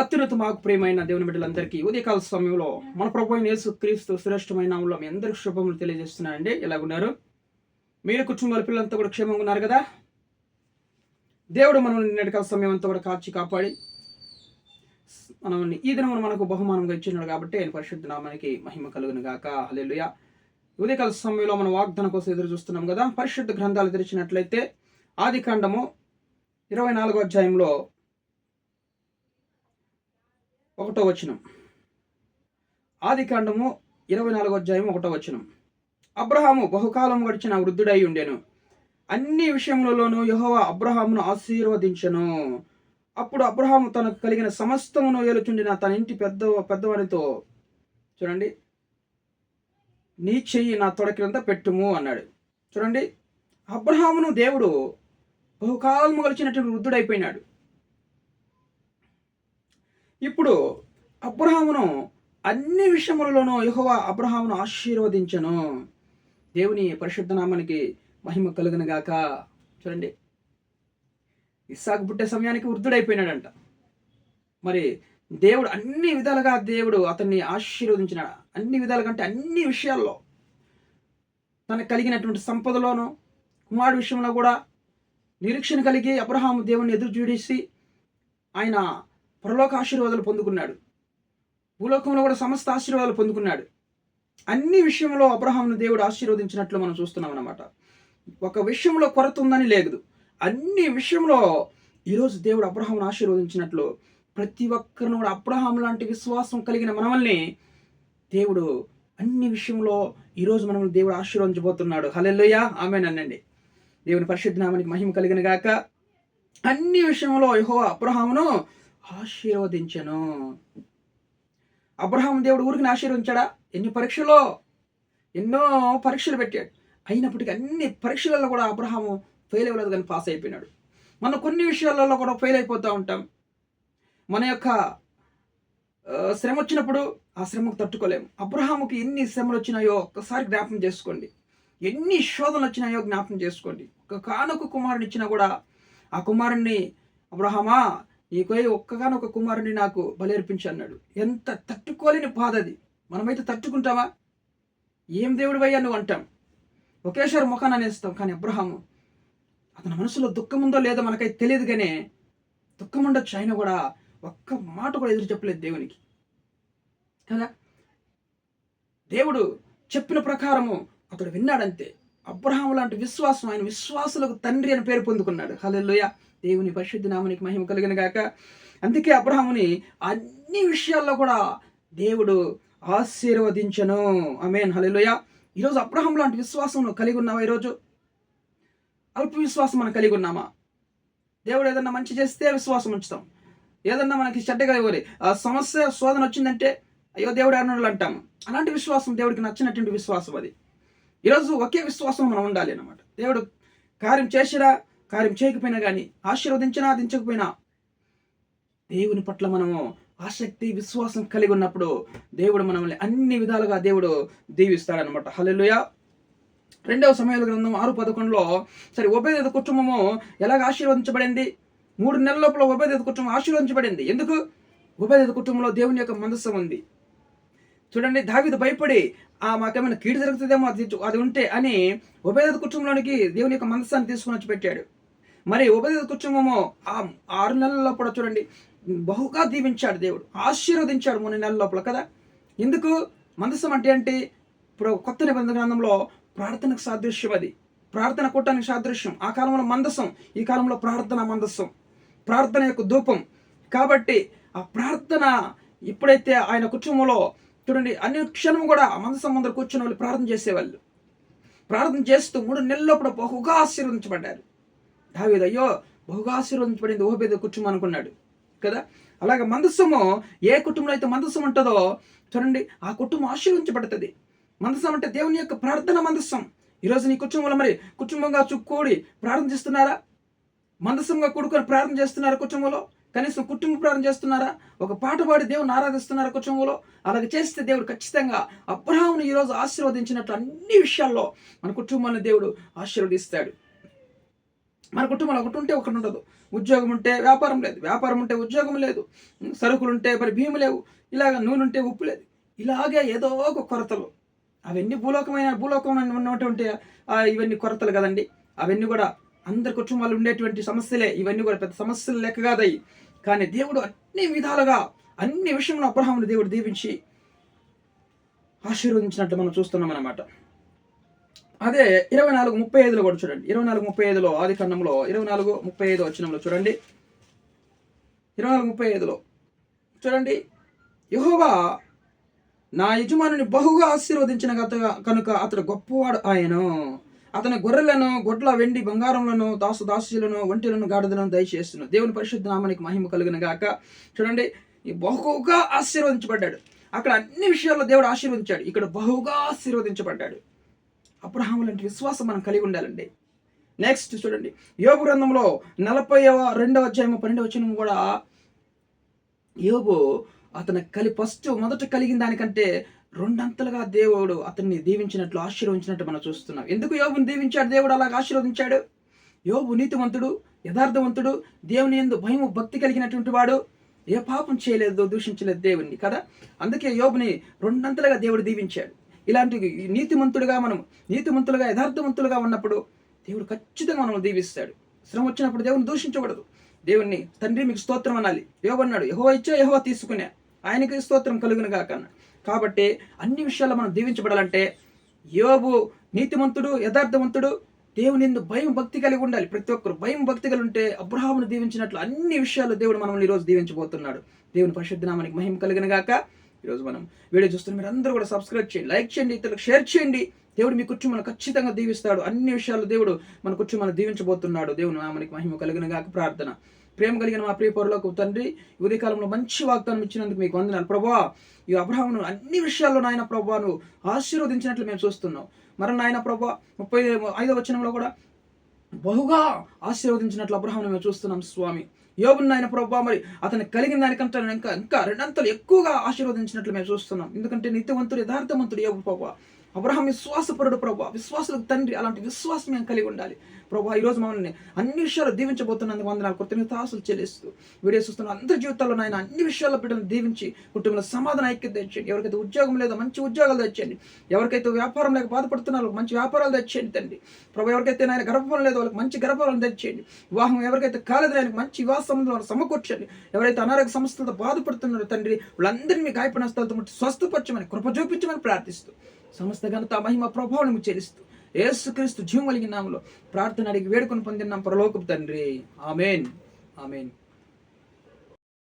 అత్యున్నత మాకు ప్రియమైన దేవుని బిడ్డలందరికీ ఉదయకాల సమయంలో మన ప్రభు యేసు క్రీస్తు శ్రేష్టమైన నామంలో మీ అందరికి శుభములు తెలియజేస్తున్నానండి. ఎలాగున్నారు మీరు కుటుంబాల పిల్లలంతా కూడా క్షేమంగా ఉన్నారు కదా? దేవుడు మనం నిన్నటికాల సమయం అంతా కూడా కాచి కాపాడి మనం ఈ దినం మనకు బహుమానంగా ఇచ్చినాడు కాబట్టి ఆయన పరిశుద్ధ నామానికి మహిమ కలుగును గాక. హలెలుయ ఉదయకాల సమయంలో మనం వాగ్దానం కోసం ఎదురు చూస్తున్నాం కదా. పరిశుద్ధ గ్రంథాలు తెరిచినట్లయితే ఆది కాండము ఇరవై నాలుగో అధ్యాయంలో ఒకటో వచనం. ఆది కాండము ఇరవై నాలుగో అధ్యాయం ఒకటో వచనం. అబ్రహాము బహుకాలం గడిచిన వృద్ధుడై ఉండెను. అన్ని విషయములలోనూ యహోవ అబ్రహామును ఆశీర్వదించను. అప్పుడు అబ్రహాము తనకు కలిగిన సమస్తమును ఏలుచుండిన తన ఇంటి పెద్ద పెద్దవానితో చూడండి నీ చెయ్యి నా తొడ పెట్టుము అన్నాడు. చూడండి అబ్రహామును దేవుడు బహుకాలము గడిచినటువంటి వృద్ధుడైపోయినాడు. ఇప్పుడు అబ్రహామును అన్ని విషయములలోనూ యెహోవా అబ్రహామును ఆశీర్వదించను. దేవుని పరిశుద్ధ నామానికి మహిమ కలుగును గాక. చూడండి. ఇస్సాకు పుట్టే సమయానికి వృద్ధుడైపోయినాడంట. మరి దేవుడు అన్ని విధాలుగా దేవుడు అతన్ని ఆశీర్వదించినాడు అన్ని విధాలుగా అన్ని విషయాల్లో తనకు కలిగినటువంటి సంపదలోను కుమారుడు విషయంలో కూడా నిరీక్షణ కలిగి అబ్రహాము దేవుని ఎదురు చూడేసి ఆయన పరలోక ఆశీర్వాదాలు పొందుకున్నాడు. భూలోకంలో కూడా సమస్త ఆశీర్వాదాలు పొందుకున్నాడు. అన్ని విషయంలో అబ్రహాంను దేవుడు ఆశీర్వదించినట్లు మనం చూస్తున్నాం అనమాట ఒక విషయంలో కొరత ఉందని లేదు. అన్ని విషయంలో ఈరోజు దేవుడు అబ్రహాంను ఆశీర్వదించినట్లు ప్రతి ఒక్కరిని కూడా అబ్రహాం లాంటి విశ్వాసం కలిగిన మనల్ని దేవుడు అన్ని విషయంలో ఈరోజు మనల్ని దేవుడు ఆశీర్వదించబోతున్నాడు. హలెల్లోయ. ఆమెనండి దేవుని పరిశుద్ధ నామానికి మహిమ కలిగిన గాక. అన్ని విషయంలో యహో అబ్రహామును ఆశీర్వదించను. అబ్రహాం దేవుడు ఊరికి ఆశీర్వదించాడా? ఎన్ని పరీక్షలో ఎన్నో పరీక్షలు పెట్టాడు. అయినప్పటికీ అన్ని పరీక్షలలో కూడా అబ్రహాము ఫెయిల్ అవ్వలేదు కానీ పాస్ అయిపోయినాడు. మనం కొన్ని విషయాలలో కూడా ఫెయిల్ అయిపోతూ ఉంటాం. మన యొక్క శ్రమ వచ్చినప్పుడు ఆ శ్రమకు తట్టుకోలేము. అబ్రహాముకి ఎన్ని శ్రమలు వచ్చినాయో ఒక్కసారి జ్ఞాపకం చేసుకోండి. ఎన్ని శోధనలు వచ్చినాయో జ్ఞాపం చేసుకోండి. ఒక కానుక కుమారుని ఇచ్చినా కూడా ఆ కుమారుణ్ణి అబ్రహమా నీకు ఒక్కగానొక కుమారుని నాకు బలేర్పించి అన్నాడు. ఎంత తట్టుకోలేని బాధ అది మనమైతే తట్టుకుంటామా? ఏం దేవుడు అయ్యా నువ్వు అంటాం. ఒకేసారి ముఖాన్ని అనేస్తాం కానీ అబ్రహాము అతని మనసులో దుఃఖం ఉందో లేదో మనకైతే తెలియదు కానీ దుఃఖం ఉండొచ్చు అయినా కూడా ఒక్క మాట కూడా ఎదురు చెప్పలేదు దేవునికి. కదా? దేవుడు చెప్పిన ప్రకారము అతడు విన్నాడంతే. అబ్రహాం లాంటి విశ్వాసం ఆయన విశ్వాసులకు తండ్రి అని పేరు పొందుకున్నాడు. హల్లెలూయా. దేవుని పరిశుద్ధ నామానికి మహిమ కలిగిన గాక. అందుకే అబ్రహాముని అన్ని విషయాల్లో కూడా దేవుడు ఆశీర్వదించను. అమేన్ హల్లెలూయా. ఈరోజు అబ్రహాం లాంటి విశ్వాసం కలిగి ఉన్నావా ఈరోజు? అల్ప విశ్వాసం మనం కలిగి ఉన్నామా? దేవుడు ఏదన్నా మంచి చేస్తే విశ్వాసం ఉంచుతాం. ఏదన్నా మనకి చెడ్డగా ఇవ్వాలి ఆ సమస్య శోధన వచ్చిందంటే అయ్యో దేవుడు అన్నాడు అంటాము. అలాంటి విశ్వాసం దేవుడికి నచ్చినటువంటి విశ్వాసం అది. ఈరోజు ఒకే విశ్వాసం మనం ఉండాలి అన్నమాట. దేవుడు కార్యం చేసినా కార్యం చేయకపోయినా కానీ ఆశీర్వదించినా దించకపోయినా దేవుని పట్ల మనము ఆసక్తి విశ్వాసం కలిగి ఉన్నప్పుడు దేవుడు మనల్ని అన్ని విధాలుగా దేవుడు దీవిస్తాడనమాట హలెలుయ రెండవ సమయాల గ్రంథం ఆరు పదకొండులో సరే ఉభయదేత కుటుంబము ఎలాగ ఆశీర్వదించబడింది? మూడు నెలల లోపల ఉభయదేత కుటుంబం ఆశీర్వదించబడింది. ఎందుకు? ఉభయదేత కుటుంబంలో దేవుని యొక్క మనస్సు ఉంది. చూడండి దావిదు భయపడి ఆ మాకేమైనా కీడు జరుగుతుందేమో అది అది ఉంటే అని ఉభయదేత కుటుంబంలోనికి దేవుని యొక్క మనస్సాన్ని తీసుకుని వచ్చి పెట్టాడు. మరి ఉభయదేత కుటుంబము ఆ ఆరు నెలల లోపల చూడండి బహుగా దీవించాడు దేవుడు ఆశీర్వదించాడు మూడు నెలల లోపల కదా? ఎందుకు? మనస్సం అంటే ఏంటి? ఇప్పుడు కొత్త నిబంధన గ్రంథంలో ప్రార్థనకు సాదృశ్యం అది. ప్రార్థన కూటానికి సాదృశ్యం. ఆ కాలంలో మందస్సం ఈ కాలంలో ప్రార్థన మందస్సం ప్రార్థన యొక్క ధూపం. కాబట్టి ఆ ప్రార్థన ఎప్పుడైతే ఆయన కుటుంబంలో చూడండి అన్ని క్షణం కూడా ఆ ముందర కూర్చుని వాళ్ళు ప్రార్థన చేసేవాళ్ళు. ప్రార్థన చేస్తూ మూడు నెలల కూడా బహుగా ఆశీర్వదించబడ్డారు. దావేది అయ్యో బహుగా ఆశీర్వదించబడింది ఓహబేద కుటుంబం అనుకున్నాడు కదా? అలాగే మందస్సము ఏ కుటుంబంలో అయితే మందస్సం ఉంటుందో చూడండి ఆ కుటుంబం ఆశీర్వించబడుతుంది మందస్సం అంటే దేవుని యొక్క ప్రార్థన మందస్సం ఈరోజు నీ కుటుంబంలో మరి కుటుంబంగా చుక్కోడి ప్రార్థన చేస్తున్నారా? మందస్సంగా కూడుకొని ప్రార్థన చేస్తున్నారు కుటుంబంలో? కనీసం కుటుంబ ప్రార్థన చేస్తున్నారా? ఒక పాట పాడి దేవుని ఆరాధిస్తున్నారా కుటుంబంలో? అలాగే చేస్తే దేవుడు ఖచ్చితంగా అబ్రహాముని ఈరోజు ఆశీర్వదించినట్లు అన్ని విషయాల్లో మన కుటుంబాన్ని దేవుడు ఆశీర్వదిస్తాడు. మన కుటుంబంలో ఒకటి ఉంటే ఒకటి ఉండదు. ఉద్యోగం ఉంటే వ్యాపారం లేదు. వ్యాపారం ఉంటే ఉద్యోగం లేదు. సరుకులు ఉంటే మరి భీము లేవు. ఇలాగ నూనె ఉంటే ఉప్పు లేదు. ఇలాగే ఏదో ఒక కొరతలు. అవన్నీ భూలోకమైన భూలోకం ఉన్నటువంటి ఇవన్నీ కొరతలు కదండి. అవన్నీ కూడా అందరి కుటుంబాలు ఉండేటువంటి సమస్యలే ఇవన్నీ కూడా పెద్ద సమస్యలు లెక్క కాదయి కానీ దేవుడు అన్ని విధాలుగా అన్ని విషయంలో అబ్రహాముని దేవుడు దీవించి ఆశీర్వదించినట్టు మనం చూస్తున్నాం అనమాట అదే ఇరవై నాలుగు ముప్పై ఐదులో కూడా చూడండి. ఇరవై నాలుగు ముప్పై ఐదులో ఆది కన్నంలో ఇరవై నాలుగు ముప్పై ఐదు వచ్చినంలో చూడండి. ఇరవై నాలుగు ముప్పై ఐదులో చూడండి. యహోవా నా యజమానుని బహుగా ఆశీర్వదించిన గత కనుక అతడు గొప్పవాడు ఆయన. అతని గొర్రెలను గొడ్ల వెండి బంగారములను దాసు దాసులను ఒంటెలను గాడిదలను దయచేస్తును. దేవుని పరిశుద్ధ నామానికి మహిమ కలిగిన గాక. చూడండి ఈ బహుగా ఆశీర్వదించబడ్డాడు. అక్కడ అన్ని విషయాల్లో దేవుడు ఆశీర్వదించాడు. ఇక్కడ బహుగా ఆశీర్వదించబడ్డాడు. అబ్రహాము లాంటి విశ్వాసం మనం కలిగి ఉండాలండి. నెక్స్ట్ చూడండి యోగు గ్రంథంలో నలభైవ రెండవ అధ్యాయం పన్నెండవ వచనం కూడా యోగు అతను కలి ఫస్ట్ మొదట కలిగిన దానికంటే రెండంతలుగా దేవుడు అతన్ని దీవించినట్లు ఆశీర్వదించినట్టు మనం చూస్తున్నాం. ఎందుకు యోగుని దీవించాడు? దేవుడు అలాగ ఆశీర్వదించాడు. యోగు నీతివంతుడు యథార్థవంతుడు దేవుని ఎందు భయము భక్తి కలిగినటువంటి వాడు. ఏ పాపం చేయలేదు దూషించలేదు దేవుణ్ణి కదా? అందుకే యోగుని రెండంతలుగా దేవుడు దీవించాడు. ఇలాంటి నీతిమంతుడుగా మనం నీతిమంతులుగా యథార్థవంతులుగా ఉన్నప్పుడు దేవుడు ఖచ్చితంగా మనం దీవిస్తాడు. శ్రమ వచ్చినప్పుడు దేవుని దూషించకూడదు. దేవుణ్ణి తండ్రి మీకు స్తోత్రం అనాలి. యోగన్నాడు యహో ఇచ్చా యహో తీసుకునే. ఆయనకి స్తోత్రం కలుగును గాక కాబట్టి అన్ని విషయాల్లో మనం దీవించబడాలంటే యోబు నీతిమంతుడు యథార్థవంతుడు దేవుని ఎందు భయం భక్తి కలిగి ఉండాలి. ప్రతి ఒక్కరు భయం భక్తి కలిగి ఉంటే అబ్రహామును దీవించినట్లు అన్ని విషయాల్లో దేవుడు మనల్ని ఈరోజు దీవించబోతున్నాడు. దేవుని పరిశుద్ధనామానికి మహిమ కలిగిన గాక. ఈరోజు మనం వీడియో చూస్తున్న మీరు అందరూ కూడా సబ్స్క్రైబ్ చేయండి లైక్ చేయండి ఇతరులకు షేర్ చేయండి. దేవుడు మీ కుటుంబాన్ని ఖచ్చితంగా దీవిస్తాడు. అన్ని విషయాలు దేవుడు మన కుటుంబాన్ని దీవించబోతున్నాడు. దేవుని నామానికి మహిమ కలిగిన గాక. ప్రార్థన. ప్రేమ కలిగిన మా ప్రియ పౌరులకు తండ్రి ఉదయకాలంలో మంచి వాగ్దానం ఇచ్చినందుకు మీకు వందనాలు. ప్రభా ఈ అబ్రహామును అన్ని విషయాల్లో నాయన ప్రభాను ఆశీర్వదించినట్లు మేము చూస్తున్నాం. మరి నాయన ప్రభా ముప్పై ఐదో వచనంలో కూడా బహుగా ఆశీర్వదించినట్లు అబ్రహాం మేము చూస్తున్నాం స్వామి. యోగుని నాయన ప్రభా మరి అతను కలిగిన దానికంటే ఇంకా ఇంకా రెండంతలు ఎక్కువగా ఆశీర్వదించినట్లు మేము చూస్తున్నాం. ఎందుకంటే నిత్యవంతుడు యథార్థవంతుడు యోగు ప్రభా. అబ్రహాం విశ్వాసపరుడు ప్రభా. విశ్వాసులకు తండ్రి అలాంటి విశ్వాసం మేము కలిగి ఉండాలి. ప్రభా ఈరోజు మమ్మల్ని అన్ని విషయాలు దీవించబోతున్నందుకు వందనాలు. కృతజ్ఞతాసులు చెల్లిస్తూ వీడియో చూస్తున్న అందరి జీవితాల్లో నాయన అన్ని విషయాల్లో బిడ్డను దీవించి కుటుంబంలో సమాధాన ఐక్యత తెచ్చండి ఎవరికైతే ఉద్యోగం లేదో మంచి ఉద్యోగాలు తెచ్చండి ఎవరికైతే వ్యాపారం లేక బాధపడుతున్నారో మంచి వ్యాపారాలు తెచ్చేయండి తండ్రి. ప్రభు ఎవరికైతే నాయన గర్భఫలం లేదో వాళ్ళకి మంచి గర్భఫలం తెచ్చేయండి. వివాహం ఎవరికైతే కాలేదు ఆయనకు మంచి వివాహ సంబంధం సమకూర్చండి. ఎవరైతే అనారోగ్య సమస్యలతో బాధపడుతున్నారో తండ్రి వాళ్ళందరినీ మీ గాయపడిన స్థలతో స్వస్థపరచమని కృప చూపించమని ప్రార్థిస్తూ సమస్త ఘనత మహిమ ప్రభావం చెల్లిస్తూ ఏసుక్రీస్తు జీవం కలిగిన నామలో ప్రార్థన అడిగి వేడుకొని పొందినాం పరలోకపు తండ్రి. ఆమెన్. ఆమెన్.